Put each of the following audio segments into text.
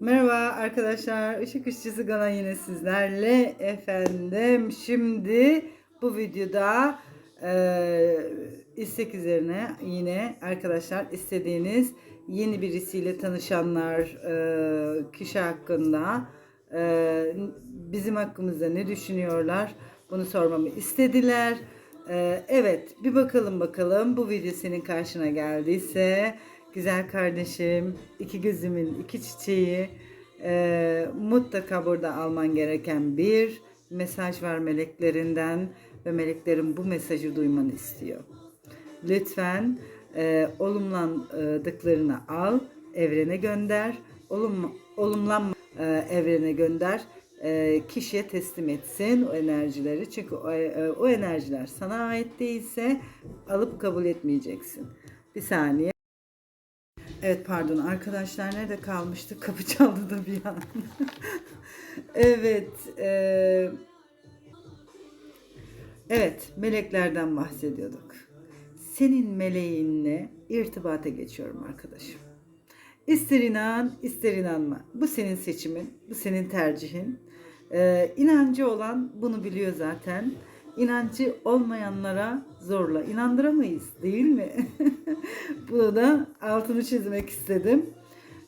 Merhaba arkadaşlar. Işık Işçısı Gala yine sizlerle efendim. Şimdi bu videoda e, istek üzerine yine arkadaşlar istediğiniz yeni birisiyle tanışanlar e, kişi hakkında e, bizim hakkımızda ne düşünüyorlar bunu sormamı istediler. E, evet bir bakalım bakalım bu video senin karşına geldiyse güzel kardeşim iki gözümün iki çiçeği e, mutlaka burada alman gereken bir mesaj var meleklerinden ve meleklerin bu mesajı duymanı istiyor. Lütfen e, olumlandıklarını al, evrene gönder. Olum, olumlanma e, evrene gönder. E, kişiye teslim etsin o enerjileri. Çünkü o, e, o enerjiler sana ait değilse alıp kabul etmeyeceksin. Bir saniye. Evet pardon arkadaşlar nerede kalmıştık? Kapı çaldı da bir an. evet. E, evet meleklerden bahsediyorduk. Senin meleğinle irtibata geçiyorum arkadaşım. İster inan, ister inanma. Bu senin seçimin, bu senin tercihin. Ee, inancı olan bunu biliyor zaten. İnancı olmayanlara zorla inandıramayız değil mi? Bunu da altını çizmek istedim.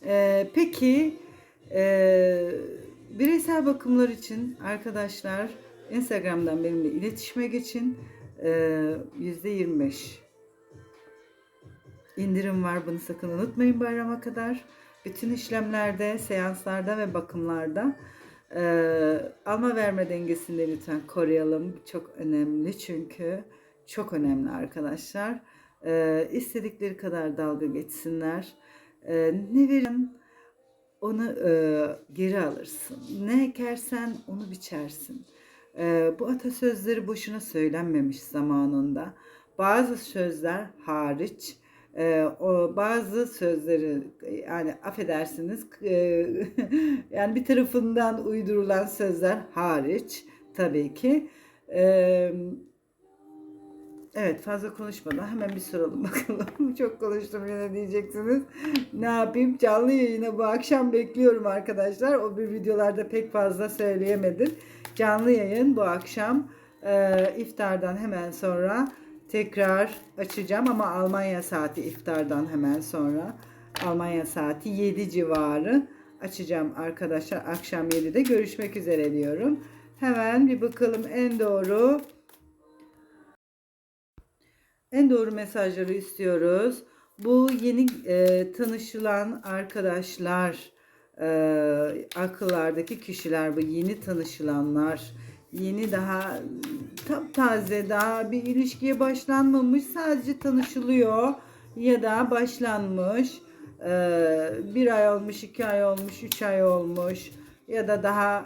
Ee, peki e, bireysel bakımlar için arkadaşlar Instagram'dan benimle iletişime geçin. Ee, %25 indirim var. Bunu sakın unutmayın bayrama kadar. Bütün işlemlerde, seanslarda ve bakımlarda ee, alma verme dengesini lütfen koruyalım. Çok önemli çünkü. Çok önemli arkadaşlar. Ee, istedikleri kadar dalga geçsinler. Ee, ne verin onu e, geri alırsın. Ne ekersen onu biçersin. Ee, bu atasözleri boşuna söylenmemiş zamanında. Bazı sözler hariç e, o bazı sözleri yani affedersiniz e, yani bir tarafından uydurulan sözler hariç tabii ki. E, evet fazla konuşmadan hemen bir soralım bakalım. Çok konuştum yine diyeceksiniz. Ne yapayım? Canlı yayına bu akşam bekliyorum arkadaşlar. O bir videolarda pek fazla söyleyemedim. Canlı yayın bu akşam e, iftardan hemen sonra tekrar açacağım ama Almanya saati iftardan hemen sonra Almanya saati 7 civarı açacağım arkadaşlar. Akşam 7'de görüşmek üzere diyorum. Hemen bir bakalım en doğru en doğru mesajları istiyoruz. Bu yeni e, tanışılan arkadaşlar, e, akıllardaki kişiler, bu yeni tanışılanlar, yeni daha tam taze daha bir ilişkiye başlanmamış sadece tanışılıyor ya da başlanmış. Ee, bir ay olmuş iki ay olmuş üç ay olmuş ya da daha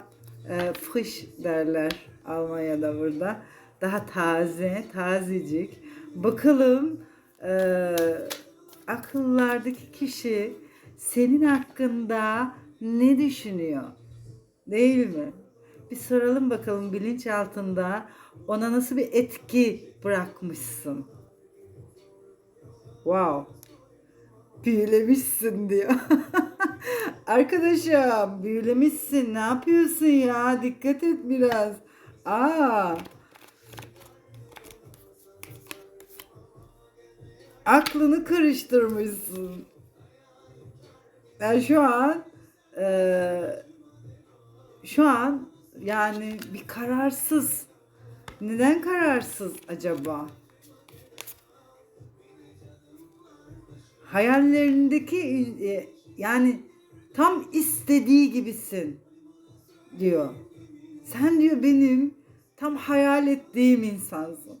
e, fış derler Almanya'da burada. Daha taze tazecik. Bakalım e, akıllardaki kişi senin hakkında ne düşünüyor? Değil mi? Bir soralım bakalım bilinç altında ona nasıl bir etki bırakmışsın. Wow. Büyülemişsin diyor. Arkadaşım büyülemişsin. Ne yapıyorsun ya? Dikkat et biraz. Aa. Aklını karıştırmışsın. Ben şu an e, şu an yani bir kararsız. Neden kararsız acaba? Hayallerindeki e, yani tam istediği gibisin diyor. Sen diyor benim tam hayal ettiğim insansın.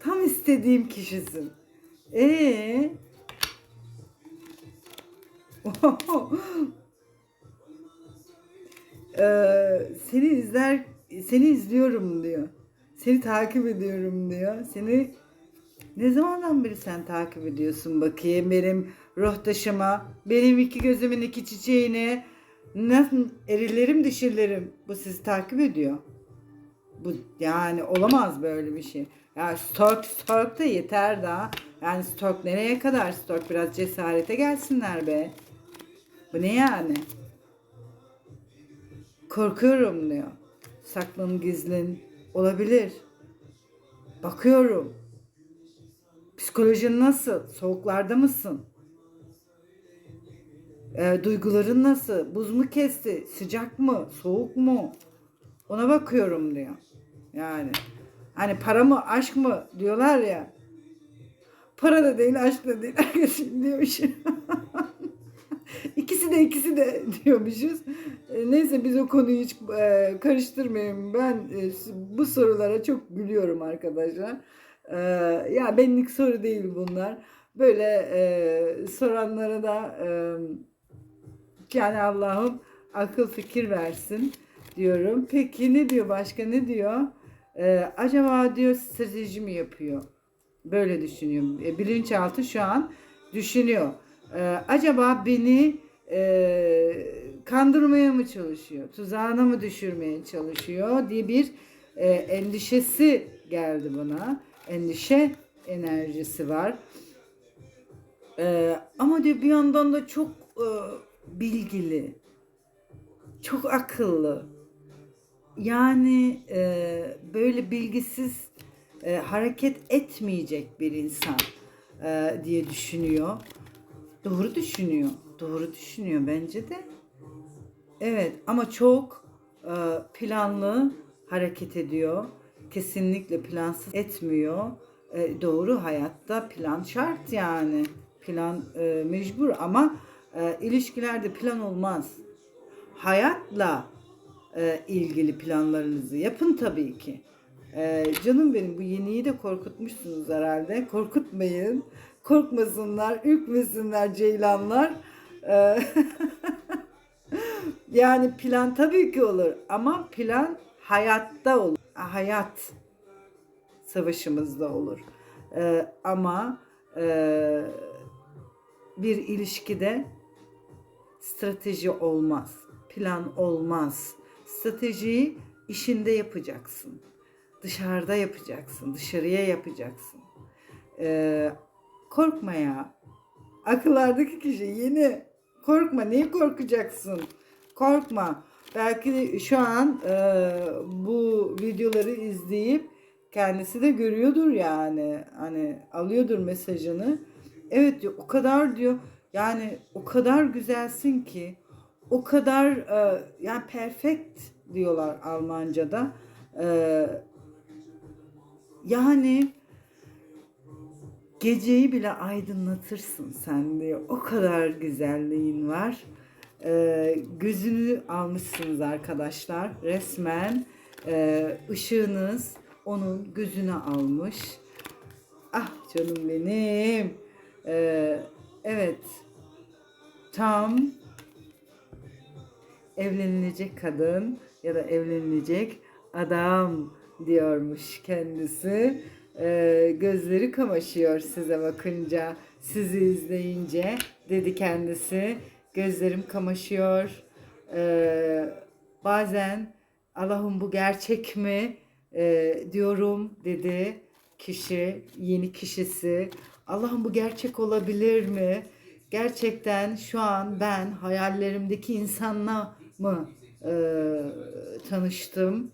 Tam istediğim kişisin. Ee? Ee, seni izler seni izliyorum diyor. Seni takip ediyorum diyor. Seni ne zamandan beri sen takip ediyorsun bakayım benim ruhtaşıma, benim iki gözümün iki çiçeğini, nasıl erilerim dişilerim bu sizi takip ediyor. Bu yani olamaz böyle bir şey. Ya stalk stalk da yeter daha. Yani stalk nereye kadar stalk biraz cesarete gelsinler be. Bu ne yani? Korkuyorum diyor. Saklın gizlin olabilir. Bakıyorum. Psikolojin nasıl? Soğuklarda mısın? E, duyguların nasıl? Buz mu kesti? Sıcak mı? Soğuk mu? Ona bakıyorum diyor. Yani hani para mı aşk mı diyorlar ya. Para da değil aşk da değil. Herkesin diyormuş. İkisi de ikisi de diyormuşuz. E, neyse biz o konuyu hiç e, karıştırmayalım. Ben e, bu sorulara çok gülüyorum arkadaşlar. Ya benlik soru değil bunlar. Böyle soranlara da yani Allah'ım akıl fikir versin diyorum. Peki ne diyor başka ne diyor? Acaba diyor strateji mi yapıyor? Böyle düşünüyor. E, bilinçaltı şu an düşünüyor. Acaba beni e, kandırmaya mı çalışıyor? Tuzağına mı düşürmeye çalışıyor diye bir e, endişesi geldi bana. Endişe enerjisi var. Ee, ama diyor bir yandan da çok e, bilgili, çok akıllı. Yani e, böyle bilgisiz e, hareket etmeyecek bir insan e, diye düşünüyor. Doğru düşünüyor. Doğru düşünüyor bence de. Evet ama çok e, planlı hareket ediyor. Kesinlikle plansız etmiyor. E, doğru hayatta plan şart yani. Plan e, mecbur ama ilişkilerde plan olmaz. Hayatla ilgili planlarınızı yapın tabii ki. E, canım benim bu yeniyi de korkutmuşsunuz herhalde. Korkutmayın. Korkmasınlar, ürkmesinler ceylanlar. E, yani plan tabii ki olur ama plan hayatta olur. Hayat savaşımızda olur. E, ama e, bir ilişkide strateji olmaz. Plan olmaz. Stratejiyi işinde yapacaksın. Dışarıda yapacaksın. Dışarıya yapacaksın. Ee, korkma ya. Akıllardaki kişi yeni. Korkma. Niye korkacaksın? Korkma. Belki şu an e, bu videoları izleyip kendisi de görüyordur yani. Hani alıyordur mesajını. Evet diyor o kadar diyor yani o kadar güzelsin ki o kadar e, yani perfect diyorlar Almanca'da. E, yani geceyi bile aydınlatırsın sen diyor. O kadar güzelliğin var. E, gözünü almışsınız arkadaşlar. Resmen e, ışığınız onun gözünü almış. Ah canım benim. E, evet. Tam evlenilecek kadın ya da evlenilecek adam diyormuş kendisi. Ee, gözleri kamaşıyor size bakınca, sizi izleyince dedi kendisi. Gözlerim kamaşıyor. Ee, bazen Allah'ım bu gerçek mi Ee, diyorum dedi kişi, yeni kişisi. Allah'ım bu gerçek olabilir mi? Gerçekten şu an ben hayallerimdeki insanla mı e, tanıştım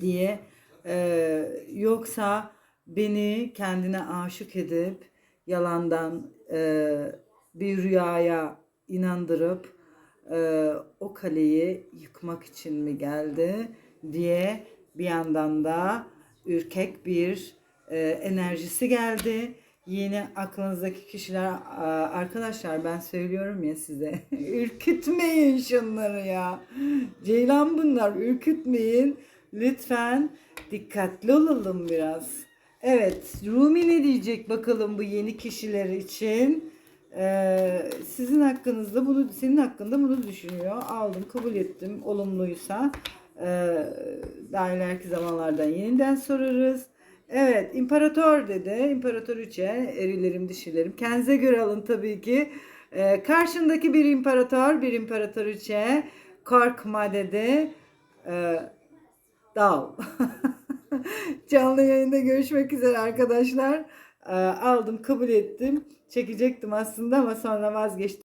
diye e, yoksa beni kendine aşık edip yalandan e, bir rüyaya inandırıp e, o kaleyi yıkmak için mi geldi diye bir yandan da ürkek bir e, enerjisi geldi. Yeni aklınızdaki kişiler arkadaşlar ben söylüyorum ya size ürkütmeyin şunları ya. Ceylan bunlar ürkütmeyin. Lütfen dikkatli olalım biraz. Evet Rumi ne diyecek bakalım bu yeni kişiler için. Ee, sizin hakkınızda bunu senin hakkında bunu düşünüyor. Aldım kabul ettim olumluysa. Ee, daha ileriki zamanlardan yeniden sorarız. Evet, imparator dedi. İmparatoriçe, erilerim, dişilerim. Kendinize göre alın tabii ki. Ee, karşındaki bir imparator, bir imparatoriçe. Korkma dedi. Ee, dal. Canlı yayında görüşmek üzere arkadaşlar. Ee, aldım, kabul ettim. Çekecektim aslında ama sonra vazgeçtim.